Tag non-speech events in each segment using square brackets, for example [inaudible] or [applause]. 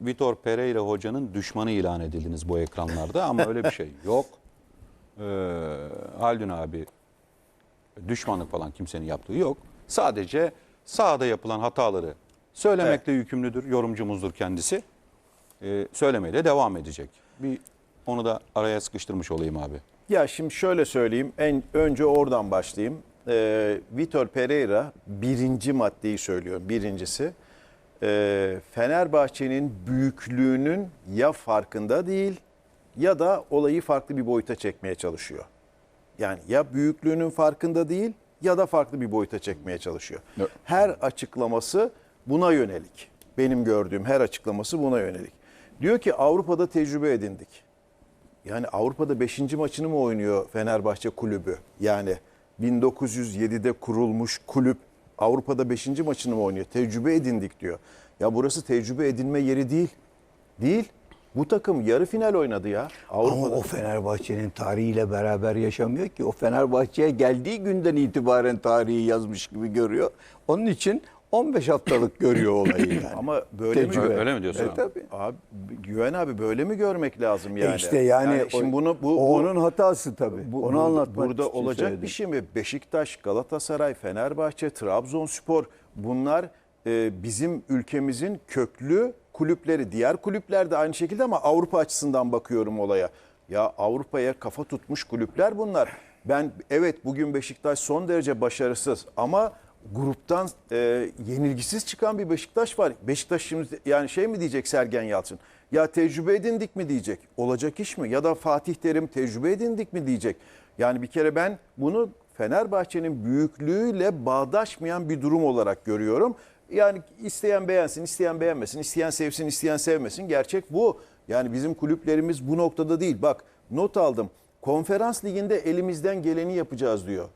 Vitor Pereira hocanın düşmanı ilan edildiniz bu ekranlarda ama öyle bir şey [laughs] yok. Ee, Haldun abi düşmanlık falan kimsenin yaptığı yok. Sadece sahada yapılan hataları söylemekle yükümlüdür. Yorumcumuzdur kendisi. Ee, söylemeye de devam edecek. Bir onu da araya sıkıştırmış olayım abi. Ya şimdi şöyle söyleyeyim. En önce oradan başlayayım. Ee, Vitor Pereira birinci maddeyi söylüyor. Birincisi ee, Fenerbahçe'nin büyüklüğünün ya farkında değil ya da olayı farklı bir boyuta çekmeye çalışıyor. Yani ya büyüklüğünün farkında değil ya da farklı bir boyuta çekmeye çalışıyor. Evet. Her açıklaması buna yönelik. Benim gördüğüm her açıklaması buna yönelik. Diyor ki Avrupa'da tecrübe edindik. Yani Avrupa'da 5. maçını mı oynuyor Fenerbahçe kulübü? Yani 1907'de kurulmuş kulüp Avrupa'da 5. maçını mı oynuyor? Tecrübe edindik diyor. Ya burası tecrübe edinme yeri değil. Değil. Bu takım yarı final oynadı ya. Ama Avrupa'da. o Fenerbahçe'nin tarihiyle beraber yaşamıyor ki. O Fenerbahçe'ye geldiği günden itibaren tarihi yazmış gibi görüyor. Onun için 15 haftalık görüyor [laughs] olayı yani. Ama böyle mi? Tecrübe. Öyle mi diyorsun E, abi? tabii. Abi Güven abi böyle mi görmek lazım yani? E işte yani, şimdi o- bunu bu o onun hatası tabii. Bu- Onu burada- anlatmak Burada için olacak söyledim. bir şey mi? Beşiktaş, Galatasaray, Fenerbahçe, Trabzonspor bunlar e, bizim ülkemizin köklü kulüpleri. Diğer kulüpler de aynı şekilde ama Avrupa açısından bakıyorum olaya. Ya Avrupa'ya kafa tutmuş kulüpler bunlar. Ben evet bugün Beşiktaş son derece başarısız ama gruptan e, yenilgisiz çıkan bir Beşiktaş var. Beşiktaş şimdi yani şey mi diyecek Sergen Yalçın? Ya tecrübe edindik mi diyecek. Olacak iş mi? Ya da Fatih Terim tecrübe edindik mi diyecek. Yani bir kere ben bunu Fenerbahçe'nin büyüklüğüyle bağdaşmayan bir durum olarak görüyorum. Yani isteyen beğensin, isteyen beğenmesin, isteyen sevsin, isteyen sevmesin. Gerçek bu. Yani bizim kulüplerimiz bu noktada değil. Bak not aldım. Konferans liginde elimizden geleni yapacağız diyor.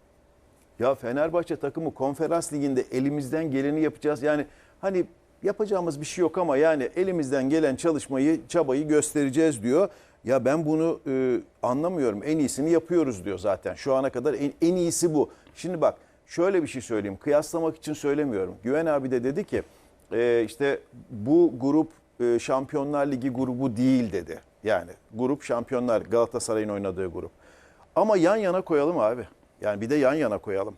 Ya Fenerbahçe takımı konferans liginde elimizden geleni yapacağız. Yani hani yapacağımız bir şey yok ama yani elimizden gelen çalışmayı, çabayı göstereceğiz diyor. Ya ben bunu e, anlamıyorum. En iyisini yapıyoruz diyor zaten. Şu ana kadar en, en iyisi bu. Şimdi bak şöyle bir şey söyleyeyim. Kıyaslamak için söylemiyorum. Güven abi de dedi ki e, işte bu grup e, Şampiyonlar Ligi grubu değil dedi. Yani grup Şampiyonlar Galatasaray'ın oynadığı grup. Ama yan yana koyalım abi. Yani bir de yan yana koyalım.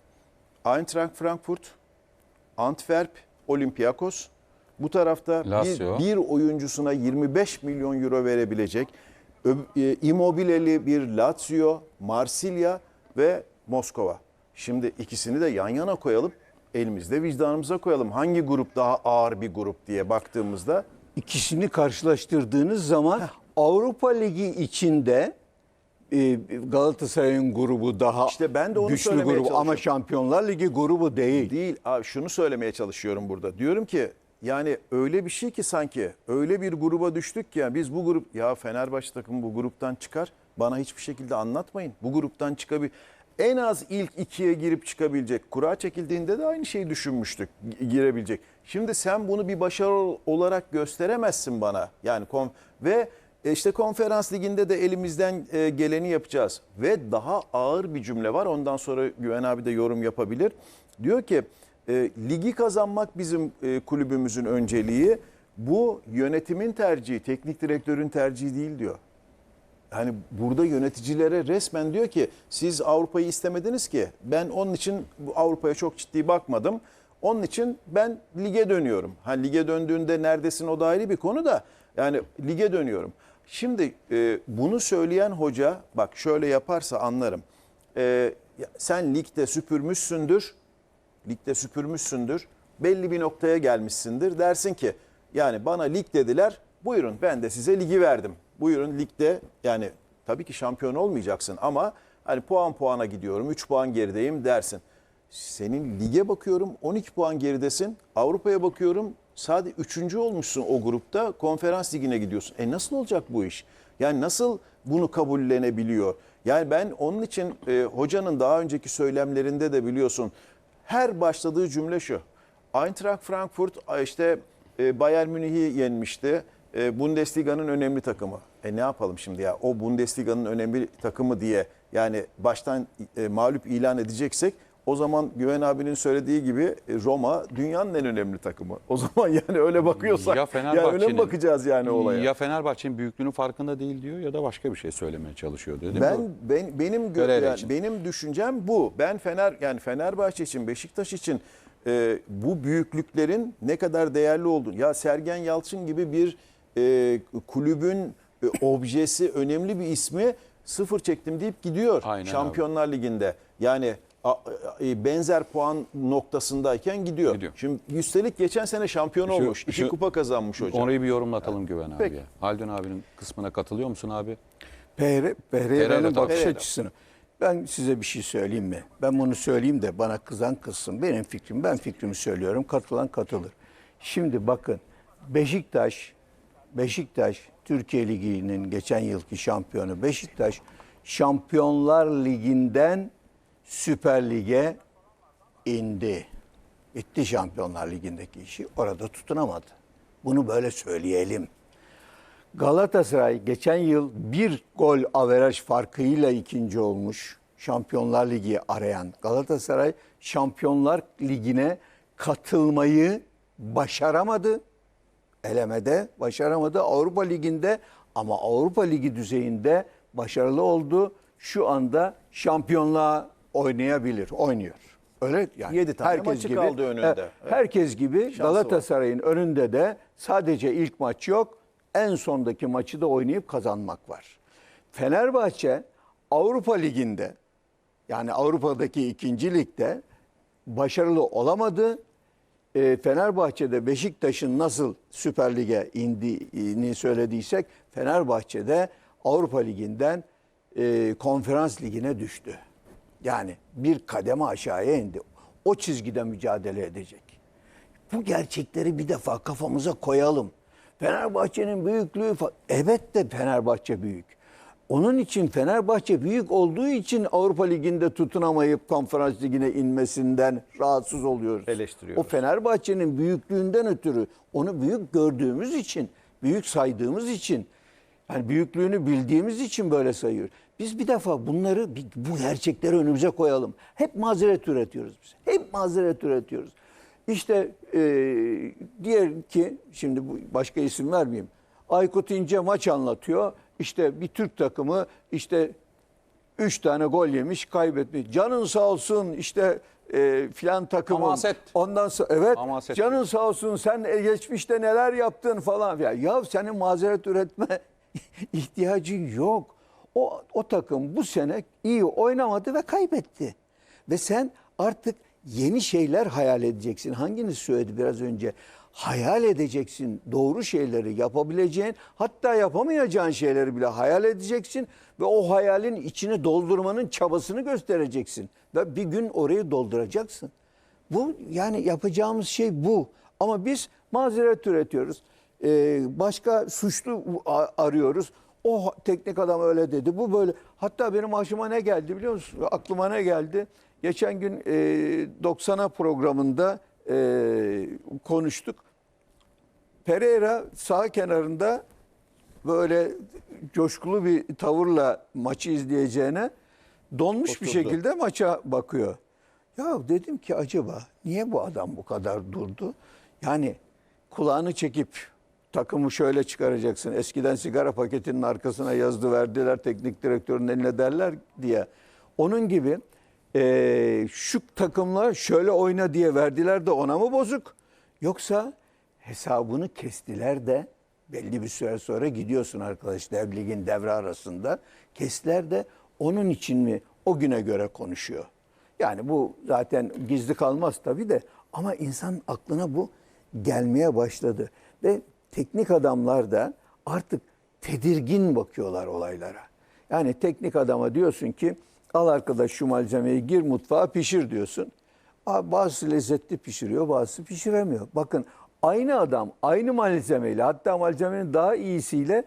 Eintracht Frankfurt, Antwerp, Olympiakos. Bu tarafta Lazio. bir, bir oyuncusuna 25 milyon euro verebilecek e, Immobileli bir Lazio, Marsilya ve Moskova. Şimdi ikisini de yan yana koyalım. Elimizde vicdanımıza koyalım. Hangi grup daha ağır bir grup diye baktığımızda İkisini karşılaştırdığınız zaman Avrupa Ligi içinde e, Galatasaray'ın grubu daha İşte ben de onu güçlü söylemeye grubu ama çalışıyorum. Şampiyonlar Ligi grubu değil. Değil. Abi şunu söylemeye çalışıyorum burada. Diyorum ki yani öyle bir şey ki sanki öyle bir gruba düştük ki ya biz bu grup ya Fenerbahçe takımı bu gruptan çıkar. Bana hiçbir şekilde anlatmayın. Bu gruptan çıkabil en az ilk ikiye girip çıkabilecek. Kura çekildiğinde de aynı şeyi düşünmüştük gi- girebilecek. Şimdi sen bunu bir başarı olarak gösteremezsin bana. Yani kon ve e, işte konferans liginde de elimizden e, geleni yapacağız. Ve daha ağır bir cümle var. Ondan sonra Güven abi de yorum yapabilir. Diyor ki e, ligi kazanmak bizim e, kulübümüzün önceliği. Bu yönetimin tercihi, teknik direktörün tercihi değil diyor. Hani burada yöneticilere resmen diyor ki siz Avrupa'yı istemediniz ki. Ben onun için Avrupa'ya çok ciddi bakmadım. Onun için ben lige dönüyorum. Ha lige döndüğünde neredesin o da ayrı bir konu da. Yani lige dönüyorum. Şimdi e, bunu söyleyen hoca bak şöyle yaparsa anlarım. E, sen ligde süpürmüşsündür. Ligde süpürmüşsündür. Belli bir noktaya gelmişsindir. Dersin ki yani bana lig dediler. Buyurun ben de size ligi verdim. Buyurun ligde yani tabii ki şampiyon olmayacaksın ama hani puan puana gidiyorum. 3 puan gerideyim dersin. Senin lige bakıyorum 12 puan geridesin. Avrupa'ya bakıyorum sadece 3. olmuşsun o grupta. Konferans ligine gidiyorsun. E nasıl olacak bu iş? Yani nasıl bunu kabullenebiliyor? Yani ben onun için e, hocanın daha önceki söylemlerinde de biliyorsun her başladığı cümle şu. Eintracht Frankfurt işte e, Bayern Münih'i yenmişti. E, Bundesliga'nın önemli takımı. E ne yapalım şimdi ya? O Bundesliga'nın önemli takımı diye yani baştan e, mağlup ilan edeceksek o zaman Güven abinin söylediği gibi e, Roma dünyanın en önemli takımı. O [laughs] zaman yani öyle bakıyorsak Ya yani öyle mi bakacağız yani olaya? Ya Fenerbahçe'nin büyüklüğünün farkında değil diyor ya da başka bir şey söylemeye çalışıyor mi? Ben, ben benim yani benim düşüncem bu. Ben Fener yani Fenerbahçe için, Beşiktaş için e, bu büyüklüklerin ne kadar değerli olduğunu. Ya Sergen Yalçın gibi bir e, kulübün e, objesi, önemli bir ismi sıfır çektim deyip gidiyor Aynen Şampiyonlar Ligi'nde. Yani benzer puan noktasındayken gidiyor. Gidiyor. Şimdi üstelik geçen sene şampiyon Şu- olmuş. iki şu- kupa kazanmış hocam. Orayı bir yorumlatalım Güven Peki. abiye. Haldun abinin kısmına katılıyor musun abi? Pere- Pereira Pereira'nın bakış Pereira. açısını. Ben size bir şey söyleyeyim mi? Ben bunu söyleyeyim de bana kızan kızsın. Benim fikrim, ben fikrimi söylüyorum. Katılan katılır. Şimdi bakın Beşiktaş, Beşiktaş Türkiye Ligi'nin geçen yılki şampiyonu Beşiktaş Şampiyonlar Ligi'nden Süper Lig'e indi. Bitti Şampiyonlar Ligi'ndeki işi. Orada tutunamadı. Bunu böyle söyleyelim. Galatasaray geçen yıl bir gol averaj farkıyla ikinci olmuş. Şampiyonlar Ligi arayan Galatasaray Şampiyonlar Ligi'ne katılmayı başaramadı. Elemede başaramadı. Avrupa Ligi'nde ama Avrupa Ligi düzeyinde başarılı oldu. Şu anda şampiyonluğa oynayabilir, oynuyor. Öyle yani. Yedi tane maçı kaldı önünde. Evet. Herkes gibi Şansı Galatasaray'ın önünde de sadece ilk maç yok. En sondaki maçı da oynayıp kazanmak var. Fenerbahçe Avrupa Ligi'nde yani Avrupa'daki ikinci ligde başarılı olamadı. E, Fenerbahçe'de Beşiktaş'ın nasıl Süper Lig'e indiğini söylediysek Fenerbahçe'de Avrupa Ligi'nden e, Konferans Ligi'ne düştü. Yani bir kademe aşağıya indi. O çizgide mücadele edecek. Bu gerçekleri bir defa kafamıza koyalım. Fenerbahçe'nin büyüklüğü evet de Fenerbahçe büyük. Onun için Fenerbahçe büyük olduğu için Avrupa Ligi'nde tutunamayıp konferans ligine inmesinden rahatsız oluyoruz. Eleştiriyoruz. O Fenerbahçe'nin büyüklüğünden ötürü onu büyük gördüğümüz için, büyük saydığımız için, yani büyüklüğünü bildiğimiz için böyle sayıyor. Biz bir defa bunları, bu gerçekleri önümüze koyalım. Hep mazeret üretiyoruz biz. Hep mazeret üretiyoruz. İşte e, diğer ki, şimdi bu başka isim vermeyeyim. Aykut İnce maç anlatıyor. İşte bir Türk takımı işte Üç tane gol yemiş, kaybetmiş. Canın sağ olsun işte e, filan takımın. Hamaset. Ondan sonra evet. Hamaset. Canın sağ olsun sen e, geçmişte neler yaptın falan. Ya, ya senin mazeret üretme [laughs] ihtiyacın yok. O, o takım bu sene iyi oynamadı ve kaybetti. Ve sen artık yeni şeyler hayal edeceksin. Hanginiz söyledi biraz önce? Hayal edeceksin. Doğru şeyleri yapabileceğin, hatta yapamayacağın şeyleri bile hayal edeceksin ve o hayalin içine doldurmanın çabasını göstereceksin ve bir gün orayı dolduracaksın. Bu yani yapacağımız şey bu. Ama biz mazeret üretiyoruz. Ee, başka suçlu arıyoruz. O teknik adam öyle dedi. Bu böyle. Hatta benim başıma ne geldi biliyor musun? Aklıma ne geldi? Geçen gün e, 90'a programında e, konuştuk. Pereira sağ kenarında böyle coşkulu bir tavırla maçı izleyeceğine donmuş bir Oturdu. şekilde maça bakıyor. Ya dedim ki acaba niye bu adam bu kadar durdu? Yani kulağını çekip takımı şöyle çıkaracaksın. Eskiden sigara paketinin arkasına yazdı verdiler teknik direktörün eline derler diye. Onun gibi eee, şu takımla şöyle oyna diye verdiler de ona mı bozuk? Yoksa hesabını kestiler de belli bir süre sonra gidiyorsun arkadaşlar ligin devre arasında. Kestiler de onun için mi o güne göre konuşuyor. Yani bu zaten gizli kalmaz tabii de ama insan aklına bu gelmeye başladı. Ve teknik adamlar da artık tedirgin bakıyorlar olaylara. Yani teknik adama diyorsun ki al arkadaş şu malzemeyi gir mutfağa pişir diyorsun. Bazısı lezzetli pişiriyor bazısı pişiremiyor. Bakın aynı adam aynı malzemeyle hatta malzemenin daha iyisiyle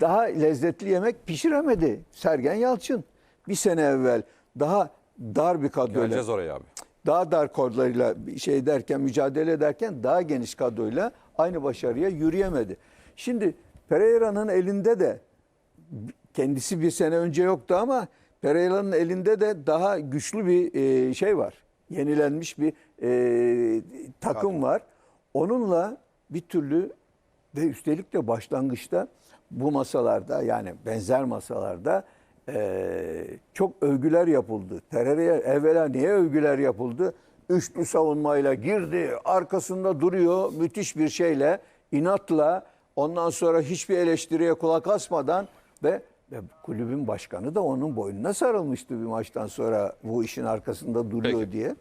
daha lezzetli yemek pişiremedi. Sergen Yalçın bir sene evvel daha dar bir kadroyla Geleceğiz oraya abi. daha dar kodlarıyla şey derken mücadele ederken daha geniş kadroyla aynı başarıya yürüyemedi. Şimdi Pereira'nın elinde de kendisi bir sene önce yoktu ama Pereira'nın elinde de daha güçlü bir e, şey var. yenilenmiş bir e, takım var. Onunla bir türlü ve üstelik de başlangıçta bu masalarda yani benzer masalarda e, çok övgüler yapıldı. Teröreye evvela niye övgüler yapıldı? Üçlü savunmayla girdi, arkasında duruyor müthiş bir şeyle, inatla ondan sonra hiçbir eleştiriye kulak asmadan ve, ve kulübün başkanı da onun boynuna sarılmıştı bir maçtan sonra bu işin arkasında duruyor Peki. diye.